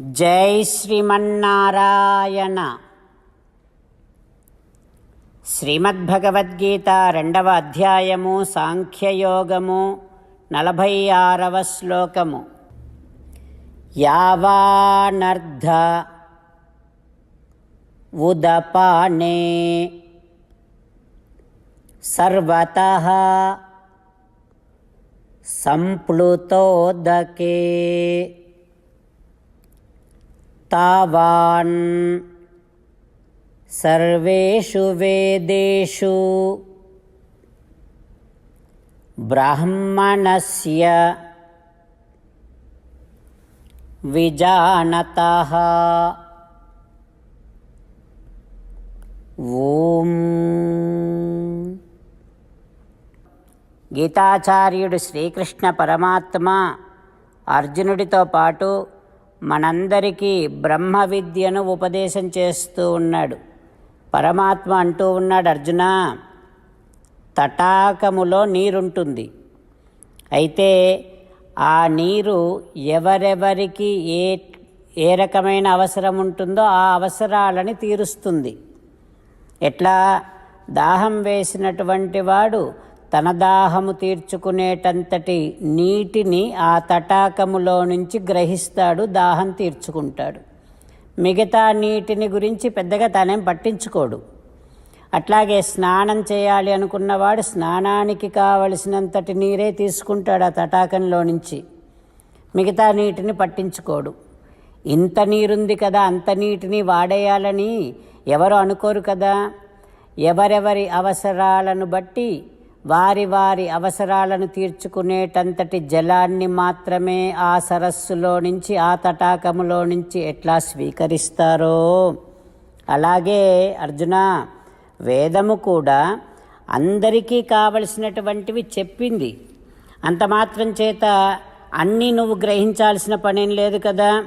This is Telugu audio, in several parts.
జై శ్రీమన్నారాయణ. శ్రీమద్భగవద్గీత రెండవ అధ్యాయము సాంఖ్యయోగము నలభై ఆరవ శ్లోకము. యావానర్ధ ఉదపానే సర్వత సంప్లుతోదకే. तावान् सर्वेषु वेदेषु ब्राह्मणस्य विजानतः ॐ గీతాచార్యుడు శ్రీకృష్ణ పరమాత్మ అర్జునుడితో పాటు మనందరికీ బ్రహ్మ విద్యను ఉపదేశం చేస్తూ ఉన్నాడు. పరమాత్మ అంటూ ఉన్నాడు అర్జున తటాకములో నీరుంటుంది. అయితే ఆ నీరు ఎవరెవరికి ఏ ఏ రకమైన అవసరం ఉంటుందో ఆ అవసరాలని తీరుస్తుంది. ఎట్లా? దాహం వేసినటువంటి వాడు తన దాహము తీర్చుకునేటంతటి నీటిని ఆ తటాకములో నుంచి గ్రహిస్తాడు దాహం తీర్చుకుంటాడు. మిగతా నీటిని గురించి పెద్దగా తనేం పట్టించుకోడు. అట్లాగే స్నానం చేయాలి అనుకున్నవాడు స్నానానికి కావలసినంతటి నీరే తీసుకుంటాడు ఆ తటాకంలో నుంచి. మిగతా నీటిని పట్టించుకోడు. ఇంత నీరుంది కదా అంత నీటిని వాడేయాలని ఎవరు అనుకోరు కదా? ఎవరెవరి అవసరాలను బట్టి వారి వారి అవసరాలను తీర్చుకునేటంతటి జలాన్ని మాత్రమే ఆ సరస్సులో నుంచి ఆ తటాకములో నుంచి ఎట్లా స్వీకరిస్తారో. అలాగే అర్జున వేదము కూడా అందరికీ కావలసినటువంటివి చెప్పింది. అంత మాత్రం చేత అన్నీ నువ్వు గ్రహించాల్సిన పనేం లేదు కదా.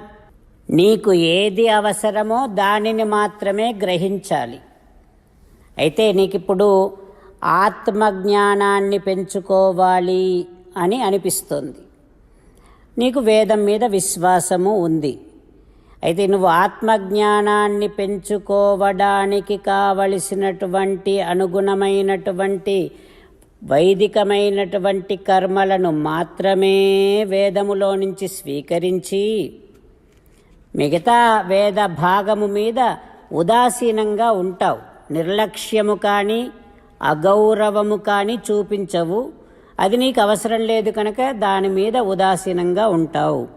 నీకు ఏది అవసరమో దానిని మాత్రమే గ్రహించాలి. అయితే నీకిప్పుడు ఆత్మజ్ఞానాన్ని పెంచుకోవాలి అని అనిపిస్తుంది. నీకు వేదం మీద విశ్వాసము ఉంది. అయితే నువ్వు ఆత్మజ్ఞానాన్ని పెంచుకోవడానికి కావలసినటువంటి అనుగుణమైనటువంటి వైదికమైనటువంటి కర్మలను మాత్రమే వేదములో నుంచి స్వీకరించి మిగతా వేద భాగము మీద ఉదాసీనంగా ఉంటావు. నిర్లక్ష్యము కానీ అగౌరవము కానీ చూపించవు. అది నీకు అవసరం లేదు కనుక దాని మీద ఉదాసీనంగా ఉంటావు.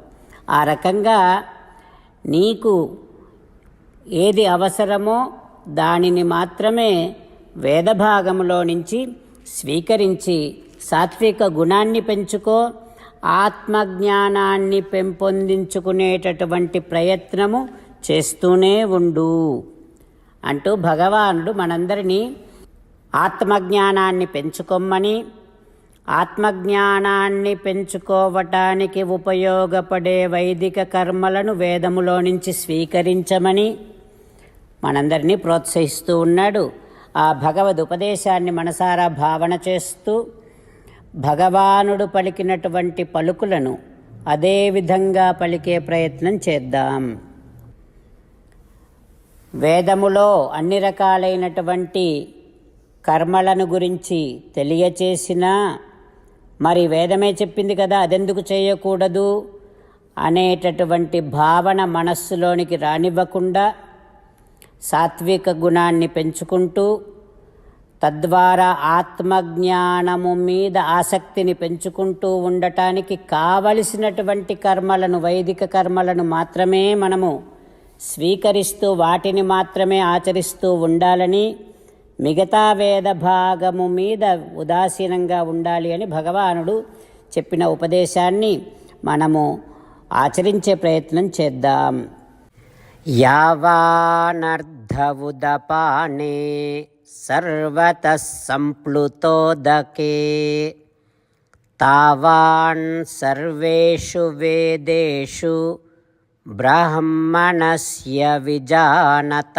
ఆ రకంగా నీకు ఏది అవసరమో దానిని మాత్రమే వేదభాగంలో నుంచి స్వీకరించి సాత్విక గుణాన్ని పెంచుకో ఆత్మజ్ఞానాన్ని పెంపొందించుకునేటటువంటి ప్రయత్నము చేస్తూనే ఉండు. అంటూ భగవానుడు మనందరినీ ఆత్మజ్ఞానాన్ని పెంచుకోమని ఆత్మజ్ఞానాన్ని పెంచుకోవటానికి ఉపయోగపడే వైదిక కర్మలను వేదములో నుంచి స్వీకరించమని మనందరినీ ప్రోత్సహిస్తూ ఉన్నాడు. ఆ భగవద్ ఉపదేశాన్ని మనసారా భావన చేస్తూ భగవానుడు పలికినటువంటి పలుకులను అదే విధంగా పలికే ప్రయత్నం చేద్దాం. వేదములో అన్ని రకాలైనటువంటి కర్మలను గురించి తెలియచేసినా మరి వేదమే చెప్పింది కదా అదెందుకు చేయకూడదు అనేటటువంటి భావన మనస్సులోనికి రానివ్వకుండా సాత్విక గుణాన్ని పెంచుకుంటూ తద్వారా ఆత్మజ్ఞానము మీద ఆసక్తిని పెంచుకుంటూ ఉండటానికి కావలసినటువంటి కర్మలను వైదిక కర్మలను మాత్రమే మనము స్వీకరిస్తూ వాటిని మాత్రమే ఆచరిస్తూ ఉండాలని మిగతా వేద భాగము మీద ఉదాసీనంగా ఉండాలి అని భగవానుడు చెప్పిన ఉపదేశాన్ని మనము ఆచరించే ప్రయత్నం చేద్దాం. యావానర్ధవుదపానే సర్వత సంప్లుతోదకే. తావాన్ సర్వేషు వేదేషు బ్రాహ్మణస్య విజానత.